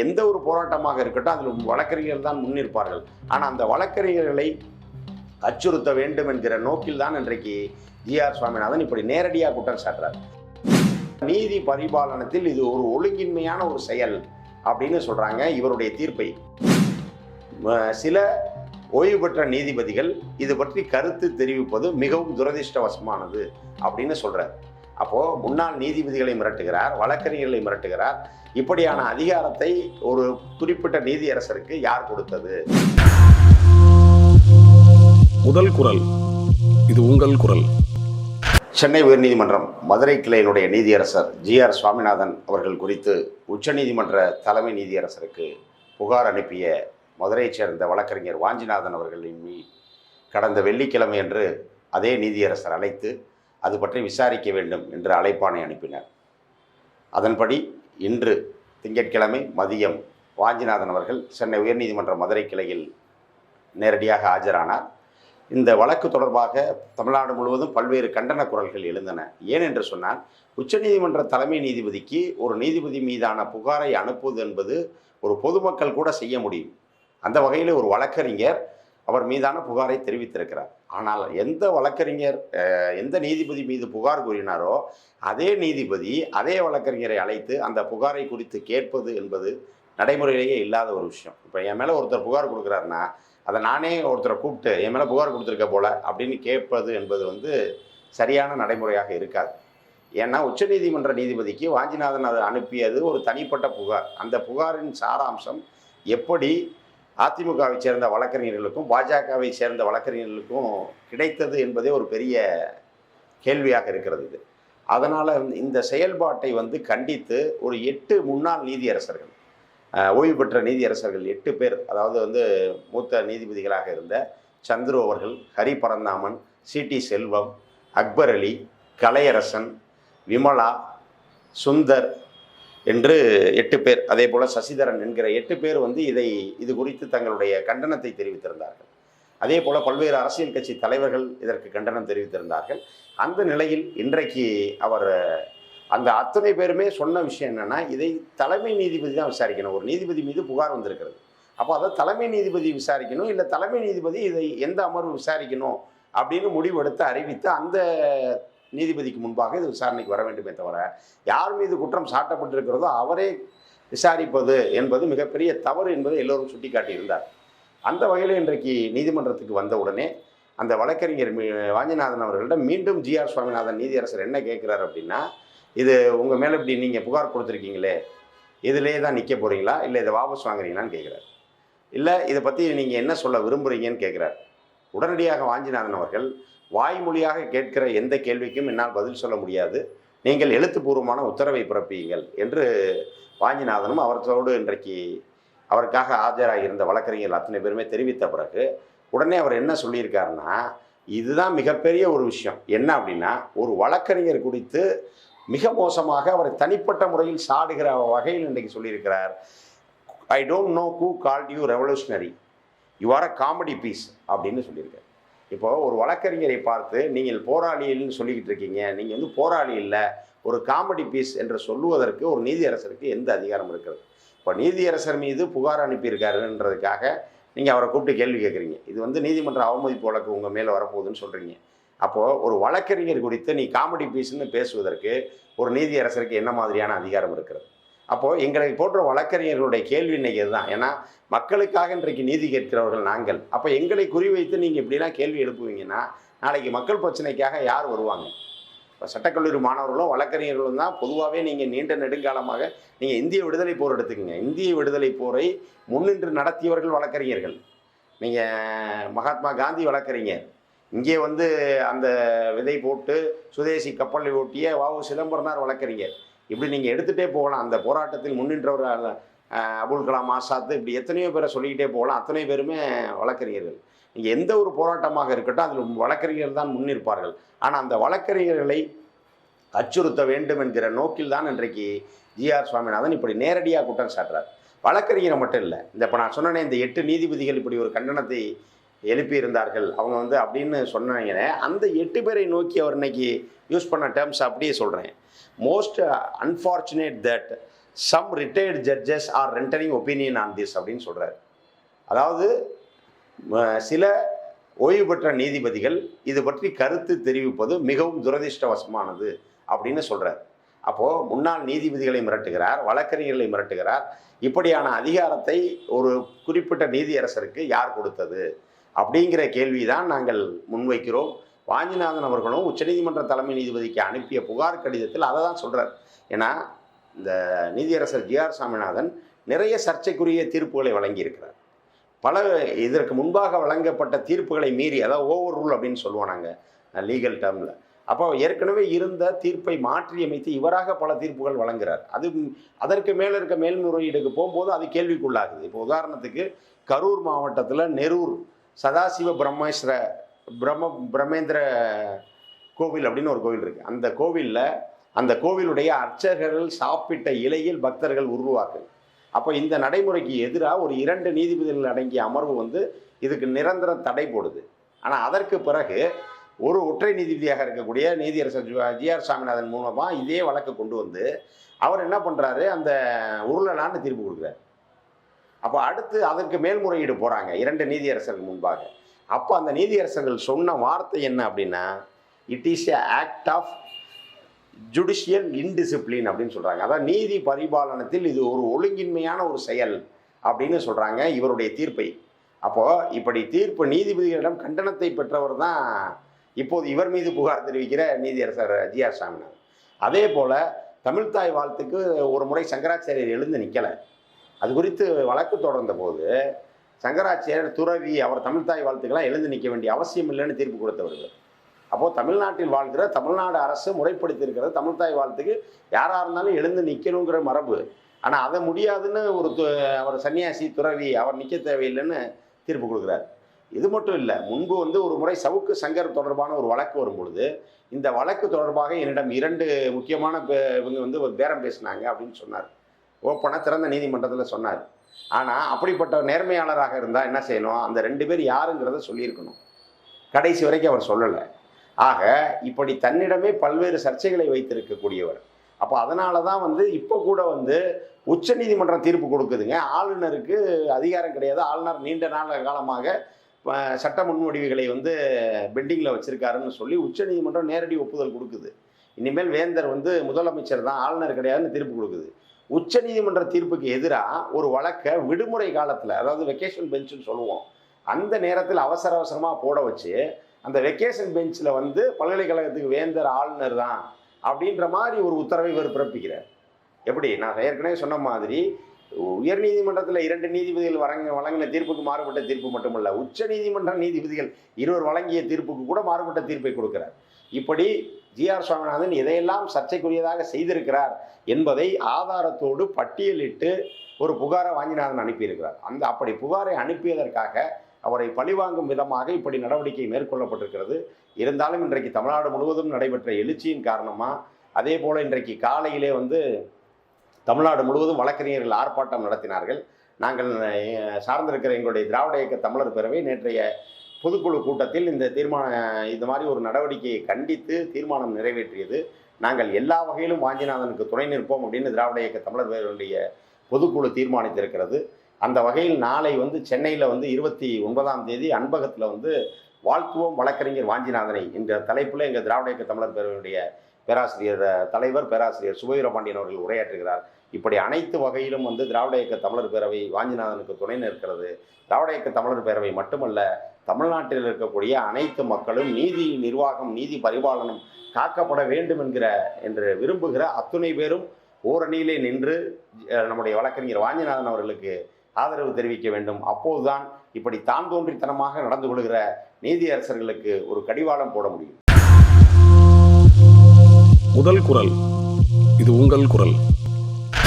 எந்த ஒரு போராட்டமாக இருக்கட்டும் அதில் வழக்கறிஞர்கள் தான் முன்னிற்பார்கள் ஆனால் அந்த வழக்கறிஞர்களை அச்சுறுத்த வேண்டும் என்கிற நோக்கில் தான் இன்றைக்கு ஜிஆர் சுவாமிநாதன் இப்படி நேரடியாக குற்றம் சாட்டுறார். நீதி பரிபாலனத்தில் இது ஒரு ஒழுங்கின்மையான ஒரு செயல் அப்படின்னு சொல்றாங்க இவருடைய தீர்ப்பை. சில ஓய்வு பெற்ற நீதிபதிகள் இது பற்றி கருத்து தெரிவிப்பது மிகவும் துரதிர்ஷ்டவசமானது அப்படின்னு சொல்கிறார் அப்போ முன்னாள் நீதிபதிகளை மிரட்டுகிறார் வழக்கறிஞர்களை மிரட்டுகிறார். இப்படியான அதிகாரத்தை ஒரு குறிப்பிட்ட நீதியரசருக்கு யார் கொடுத்தது? முதல் குரல். இது உங்கள் குரல். சென்னை உயர்நீதிமன்றம் மதுரை கிளையினுடைய நீதியரசர் ஜிஆர் சுவாமிநாதன் அவர்கள் குறித்து உச்சநீதிமன்ற தலைமை நீதியரசருக்கு புகார் அனுப்பிய மதுரையைச் சேர்ந்த வழக்கறிஞர் வாஞ்சிநாதன் அவர்களின் கடந்த வெள்ளிக்கிழமை அன்று அதே நீதியரசர் அழைத்து அது பற்றி விசாரிக்க வேண்டும் என்று அழைப்பானை அனுப்பினார். அதன்படி இன்று திங்கட்கிழமை மதியம் வாஞ்சிநாதன் அவர்கள் சென்னை உயர்நீதிமன்ற மதுரை கிளையில் நேரடியாக ஆஜரானார். இந்த வழக்கு தொடர்பாக தமிழ்நாடு முழுவதும் பல்வேறு கண்டன குரல்கள் எழுந்தன. ஏன் என்று சொன்னால் உச்சநீதிமன்ற தலைமை நீதிபதிக்கு ஒரு நீதிபதி மீதான புகாரை அனுப்புவது என்பது ஒரு பொதுமக்கள் கூட செய்ய முடியும். அந்த வகையில் ஒரு வழக்கறிஞர் அவர் மீதான புகாரை தெரிவித்திருக்கிறார். ஆனால் எந்த வழக்கறிஞர் எந்த நீதிபதி மீது புகார் கூறினாரோ அதே நீதிபதி அதே வழக்கறிஞரை அழைத்து அந்த புகாரை குறித்து கேட்பது என்பது நடைமுறையிலேயே இல்லாத ஒரு விஷயம். இப்போ என் மேலே ஒருத்தர் புகார் கொடுக்குறாருன்னா அதை நானே ஒருத்தரை கூப்பிட்டு என் மேலே புகார் கொடுத்துருக்க போல அப்படின்னு கேட்பது என்பது வந்து சரியான நடைமுறையாக இருக்காது. ஏன்னா உச்சநீதிமன்ற நீதிபதிக்கு வாஞ்சிநாதன் அதை அனுப்பியது ஒரு தனிப்பட்ட புகார். அந்த புகாரின் சாராம்சம் எப்படி அதிமுகவை சேர்ந்த வழக்கறிஞர்களுக்கும் பாஜகவை சேர்ந்த வழக்கறிஞர்களுக்கும் கிடைத்தது என்பதே ஒரு பெரிய கேள்வியாக இருக்கிறது இது. அதனால் இந்த செயல்பாட்டை வந்து கண்டித்து ஒரு எட்டு முன்னாள் நீதியரசர்கள் ஓய்வு பெற்ற நீதியரசர்கள் எட்டு பேர் அதாவது வந்து மூத்த நீதிபதிகளாக இருந்த சந்துரு அவர்கள் ஹரி பரந்தாமன் சிடி செல்வம் அக்பர் அலி கலையரசன் விமலா சுந்தர் என்று எட்டு பேர் அதே போல் சசிதரன் என்கிற எட்டு பேர் வந்து இதை இது குறித்து தங்களுடைய கண்டனத்தை தெரிவித்திருந்தார்கள். அதே போல் பல்வேறு அரசியல் கட்சி தலைவர்கள் இதற்கு கண்டனம் தெரிவித்திருந்தார்கள். அந்த நிலையில் இன்றைக்கு அவர் அந்த அத்தனை பேருமே சொன்ன விஷயம் என்னென்னா இதை தலைமை நீதிபதி தான் விசாரிக்கணும். ஒரு நீதிபதி மீது புகார் வந்திருக்கிறது. அப்போ அதை தலைமை நீதிபதி விசாரிக்கணும் இல்லை தலைமை நீதிபதி இதை எந்த அமர்வு விசாரிக்கணும் அப்படின்னு முடிவெடுத்து அறிவித்து அந்த நீதிபதிக்கு முன்பாக இது விசாரணைக்கு வர வேண்டுமே தவிர யார் மீது குற்றம் சாட்டப்பட்டிருக்கிறதோ அவரே விசாரிப்பது என்பது மிகப்பெரிய தவறு என்பதை எல்லோரும் சுட்டிக்காட்டியிருந்தார். அந்த வகையில் இன்றைக்கு நீதிமன்றத்துக்கு வந்த உடனே அந்த வழக்கறிஞர் மீ- வாஞ்சிநாதன் அவர்களிடம் மீண்டும் ஜிஆர் சுவாமிநாதன் நீதியரசர் என்ன கேட்குறாரு அப்படின்னா இது உங்கள் மேலே இப்படி நீங்கள் புகார் கொடுத்துருக்கீங்களே இதிலே தான் நிற்க போகிறீங்களா இல்லை இதை வாபஸ் வாங்குறீங்களான்னு கேட்குறாரு. இல்லை இதை பற்றி நீங்கள் என்ன சொல்ல விரும்புகிறீங்கன்னு கேட்குறாரு. உடனடியாக வாஞ்சிநாதன் அவர்கள் வாய்மொழியாக கேட்கிற எந்த கேள்விக்கும் என்னால் பதில் சொல்ல முடியாது. நீங்கள் எழுத்துப்பூர்வமான உத்தரவை பிறப்பியுங்கள் என்று வாஞ்சிநாதனும் அவர்களோடு இன்றைக்கு அவருக்காக ஆஜராகியிருந்த வழக்கறிஞர்கள் அத்தனை பேருமே தெரிவித்த பிறகு உடனே அவர் என்ன சொல்லியிருக்காருன்னா இதுதான் மிகப்பெரிய ஒரு விஷயம். என்ன அப்படின்னா ஒரு வழக்கறிஞர் குறித்து மிக மோசமாக அவர் தனிப்பட்ட முறையில் சாடுகிற வகையில் இன்றைக்கு சொல்லியிருக்கிறார். I don't know who called you revolutionary you are a comedy piece அப்படின்னு சொல்லியிருக்காரு. இப்போ ஒரு வழக்கறிஞரை பார்த்து நீங்கள் போராளின்னு சொல்லிக்கிட்டு இருக்கீங்க. நீங்கள் வந்து போராளி இல்லை. ஒரு காமெடி பீஸ் என்று சொல்லுவதற்கு ஒரு நீதியரசருக்கு எந்த அதிகாரம் இருக்கிறது? இப்போ நீதியரசர் மீது புகார் அனுப்பியிருக்காருன்றதுக்காக நீங்கள் அவரை கூப்பிட்டு கேள்வி கேட்குறீங்க. இது வந்து நீதிமன்ற அவமதிப்பு வழக்கு உங்கள் மேலே வரப்போகுதுன்னு சொல்கிறீங்க அப்போது ஒரு வழக்கறிஞர் குறித்து நீ காமெடி பீஸ்னு பேசுவதற்கு ஒரு நீதியரசருக்கு என்ன மாதிரியான அதிகாரம் இருக்கிறது? அப்போது எங்களை போன்ற வழக்கறிஞர்களுடைய கேள்வி இன்றைக்கி இதுதான். ஏன்னா மக்களுக்காக இன்றைக்கு நீதி கேட்கிறவர்கள் நாங்கள். அப்போ எங்களை குறிவைத்து நீங்கள் இப்படிலாம் கேள்வி எழுப்புவீங்கன்னா நாளைக்கு மக்கள் பிரச்சனைக்காக யார் வருவாங்க? இப்போ சட்டக்கல்லூரி மாணவர்களும் வழக்கறிஞர்களும் தான் பொதுவாகவே நீங்கள் நீண்ட நெடுங்காலமாக நீங்கள் இந்திய விடுதலை போர் எடுத்துக்கங்க. இந்திய விடுதலை போரை முன்னின்று நடத்தியவர்கள் வழக்கறிஞர்கள். நீங்கள் மகாத்மா காந்தி வழக்கறிஞர். இங்கே வந்து அந்த விதை போட்டு சுதேசி கப்பலை ஓட்டிய வாவு சிதம்பரனார் வழக்கறிஞர். இப்படி நீங்கள் எடுத்துகிட்டே போகலாம். அந்த போராட்டத்தில் முன்னின்றவர் அபுல் கலாம் ஆசாத் இப்படி எத்தனையோ பேரை சொல்லிக்கிட்டே போகலாம். அத்தனை பேருமே வழக்கறிஞர்கள். நீங்கள் எந்த ஒரு போராட்டமாக இருக்கட்டும் அதில் வழக்கறிஞர்கள் தான் முன்னிற்பார்கள் ஆனால் அந்த வழக்கறிஞர்களை அச்சுறுத்த வேண்டும் என்கிற நோக்கில் தான் இன்றைக்கு ஜிஆர் சுவாமிநாதன் இப்படி நேரடியாக குற்றம் சாட்டுறார். வழக்கறிஞரை மட்டும் இல்லை இந்த இப்போ நான் சொன்னேனே இந்த எட்டு நீதிபதிகள் இப்படி ஒரு கண்டனத்தை எழுப்பியிருந்தார்கள். அவங்க வந்து அப்படின்னு சொன்னாங்க அந்த எட்டு பேரை நோக்கி அவர் இன்னைக்கு யூஸ் பண்ண டேர்ம்ஸ் அப்படியே சொல்கிறேன் most unfortunate that some retired judges are rendering opinion on this அப்படின்னு சொல்கிறார் அதாவது சில ஓய்வு பெற்ற நீதிபதிகள் இது பற்றி கருத்து தெரிவிப்பது மிகவும் துரதிர்ஷ்டவசமானது அப்படின்னு சொல்கிறார் அப்போது முன்னாள் நீதிபதிகளை மிரட்டுகிறார் வழக்கறிஞர்களை மிரட்டுகிறார். இப்படியான அதிகாரத்தை ஒரு குறிப்பிட்ட நீதியரசருக்கு யார் கொடுத்தது? அப்படிங்கிற கேள்வி தான் நாங்கள் முன்வைக்கிறோம். வாஞ்சிநாதன் அவர்களும் உச்சநீதிமன்ற தலைமை நீதிபதிக்கு அனுப்பிய புகார் கடிதத்தில் அதை தான் சொல்கிறார் ஏன்னா இந்த நீதியரசர் ஜிஆர் சாமிநாதன் நிறைய சர்ச்சைக்குரிய தீர்ப்புகளை வழங்கியிருக்கிறார். பல இதற்கு முன்பாக வழங்கப்பட்ட தீர்ப்புகளை மீறி அதாவது ஓவர் ரூல் அப்படின்னு சொல்லுவோம் நாங்கள் லீகல் டேர்மில். அப்போ ஏற்கனவே இருந்த தீர்ப்பை மாற்றியமைத்து இவராக பல தீர்ப்புகள் வழங்குகிறார் அது அதற்கு மேலே இருக்க மேல்முறையீடுக்கு போகும்போது அது கேள்விக்குள்ளாகுது. இப்போ உதாரணத்துக்கு கரூர் மாவட்டத்தில் நெரூர் சதாசிவ பிரம்மேஸ்வர பிரம்ம பிரம்மேந்திர கோவில் அப்படின்னு ஒரு கோவில் இருக்குது அந்த கோவிலில் அந்த கோவிலுடைய அர்ச்சகர்கள் சாப்பிட்ட இலையில் பக்தர்கள் உருவாக்கு அப்போ இந்த நடைமுறைக்கு எதிராக ஒரு இரண்டு நீதிபதிகள் அடங்கிய அமர்வு வந்து இதுக்கு நிரந்தர தடை போடுது. ஆனால் அதற்கு பிறகு ஒரு ஒற்றை நீதிபதியாக இருக்கக்கூடிய நீதியரசர் ஜிஆர் சாமிநாதன் மூலமாக இதே வழக்கு கொண்டு வந்து அவர் என்ன பண்ணுறாரு அந்த உருளலான்னு தீர்ப்பு கொடுக்குறாரு. அப்போ அடுத்து அதற்கு மேல்முறையீடு போகிறாங்க இரண்டு நீதியரசர்கள் முன்பாக. அப்போ அந்த நீதியரசர்கள் சொன்ன வார்த்தை என்ன அப்படின்னா it is a act of judicial indiscipline அப்படின்னு சொல்கிறாங்க அதாவது நீதி பரிபாலனத்தில் இது ஒரு ஒழுங்கின்மையான ஒரு செயல் அப்படின்னு சொல்கிறாங்க இவருடைய தீர்ப்பை. அப்போது இப்படி தீர்ப்பு நீதிபதிகளிடம் கண்டனத்தை பெற்றவர் தான் இப்போது இவர் மீது புகார் தெரிவிக்கிற நீதியரசர் ஜிஆர் சாமிநாதன். அதே போல் தமிழ்தாய் வாழ்த்துக்கு ஒரு முறை சங்கராச்சாரியர் எழுந்து நிற்கலை அது குறித்து வழக்கு தொடர்ந்த போது சங்கராச்சாரியர் துறவி அவர் தமிழ்தாய் வாழ்த்துக்கெல்லாம் எழுந்து நிற்க வேண்டிய அவசியம் இல்லைன்னு தீர்ப்பு கொடுத்தவர்கள் அப்போது தமிழ்நாட்டில் வாழ்கிற தமிழ்நாடு அரசு முறைப்படுத்தியிருக்கிறது தமிழ்தாய் வாழ்த்துக்கு யாராக இருந்தாலும் எழுந்து நிற்கணுங்கிற மரபு. ஆனால் அதை முடியாதுன்னு ஒரு து- அவர் சன்னியாசி துறவி அவர் நிற்க தேவையில்லைன்னு தீர்ப்பு கொடுக்குறாரு. இது மட்டும் இல்லை முன்பு வந்து ஒரு முறை சவுக்கு சங்கர் தொடர்பான ஒரு வழக்கு வரும்பொழுது இந்த வழக்கு தொடர்பாக என்னிடம் இரண்டு முக்கியமான இவங்க வந்து ஒரு பேரம் பேசினாங்க அப்படின்னு சொன்னார். ஓப்பனாக திறந்த நீதிமன்றத்தில் சொன்னார். ஆனால் அப்படிப்பட்ட நேர்மையாளராக இருந்தால் என்ன செய்யணும்? அந்த ரெண்டு பேர் யாருங்கிறத சொல்லியிருக்கணும். கடைசி வரைக்கும் அவர் சொல்லலை. ஆக இப்படி தன்னிடமே பல்வேறு சர்ச்சைகளை வைத்திருக்கக்கூடியவர். அப்போ அதனால தான் வந்து இப்போ கூட வந்து உச்சநீதிமன்றம் தீர்ப்பு கொடுக்குதுங்க. ஆளுநருக்கு அதிகாரம் கிடையாது. ஆளுநர் நீண்ட நாள் காலமாக சட்ட முன்வடிவுகளை வந்து பெண்டிங்கில் வச்சுருக்காருன்னு சொல்லி உச்சநீதிமன்றம் நேரடி ஒப்புதல் கொடுக்குது. இனிமேல் வேந்தர் வந்து முதலமைச்சர் தான் ஆளுநர் கிடையாதுன்னு தீர்ப்பு கொடுக்குது. உச்ச நீதிமன்ற தீர்ப்புக்கு எதிராக ஒரு வழக்கை விடுமுறை காலத்தில் அதாவது வெக்கேஷன் பெஞ்சுன்னு சொல்லுவோம் அந்த நேரத்தில் அவசர அவசரமாக போட வச்சு அந்த வெக்கேஷன் பெஞ்சில் வந்து பல்கலைக்கழகத்துக்கு வேந்தர் ஆளுநர் தான் அப்படின்ற மாதிரி ஒரு உத்தரவை இவர் பிறப்பிக்கிறார். எப்படி? நான் ஏற்கனவே சொன்ன மாதிரி உயர் நீதிமன்றத்தில் இரண்டு நீதிபதிகள் வழங்க வழங்கின தீர்ப்புக்கு மாறுபட்ட தீர்ப்பு மட்டுமல்ல உச்ச நீதிமன்ற நீதிபதிகள் இருவர் வழங்கிய தீர்ப்புக்கு கூட மாறுபட்ட தீர்ப்பை கொடுக்கிறார். இப்படி ஜிஆர் சுவாமிநாதன் இதையெல்லாம் சர்ச்சைக்குரியதாக செய்திருக்கிறார் என்பதை ஆதாரத்தோடு பட்டியலிட்டு ஒரு புகாரை வாஞ்சிநாதன் அனுப்பியிருக்கிறார். அந்த அப்படி புகாரை அனுப்பியதற்காக அவரை பழிவாங்கும் விதமாக இப்படி நடவடிக்கை மேற்கொள்ளப்பட்டிருக்கிறது. இருந்தாலும் இன்றைக்கு தமிழ்நாடு முழுவதும் நடைபெற்ற எழுச்சியின் காரணமாக அதே போல் இன்றைக்கு காலையிலே வந்து தமிழ்நாடு முழுவதும் வழக்கறிஞர்கள் ஆர்ப்பாட்டம் நடத்தினார்கள். நாங்கள் சார்ந்திருக்கிற எங்களுடைய திராவிட இயக்க தமிழர் பேரவை நேற்றைய பொதுக்குழு கூட்டத்தில் இந்த தீர்மான இந்த மாதிரி ஒரு நடவடிக்கையை கண்டித்து தீர்மானம் நிறைவேற்றியது. நாங்கள் எல்லா வகையிலும் வாஞ்சிநாதனுக்கு துணை நிற்போம் அப்படின்னு திராவிட இயக்க தமிழர் பேரவையுடைய பொதுக்குழு தீர்மானித்திருக்கிறது. அந்த வகையில் நாளை வந்து சென்னையில் வந்து இருபத்தி ஒன்பதாம் தேதி அன்பகத்தில் வந்து வாழ்த்துவோம் வழக்கறிஞர் வாஞ்சிநாதனை என்ற தலைப்பில் எங்கள் திராவிட இயக்க தமிழர் பேரவையுடைய பேராசிரியர் தலைவர் பேராசிரியர் சுபவீரபாண்டியன் அவர்கள் உரையாற்றுகிறார். இப்படி அனைத்து வகையிலும் வந்து திராவிட இயக்க தமிழர் பேரவை வாஞ்சிநாதனுக்கு துணை நிற்கிறது. திராவிட இயக்க தமிழர் பேரவை மட்டுமல்ல தமிழ்நாட்டில் இருக்கக்கூடிய அனைத்து மக்களும் நீதி நிர்வாகம் நீதி பரிபாலனம் காக்கப்பட வேண்டும் என்கிற என்று விரும்புகிற அத்துணை பேரும் ஓரணியிலே நின்று நம்முடைய வழக்கறிஞர் வாஞ்சிநாதன் அவர்களுக்கு ஆதரவு தெரிவிக்க வேண்டும். அப்போதுதான் இப்படி தான் தோன்றித்தனமாக நடந்து கொள்கிற நீதியரசர்களுக்கு ஒரு கடிவாளம் போட முடியும். முதல் குரல் இது உங்கள் குரல்.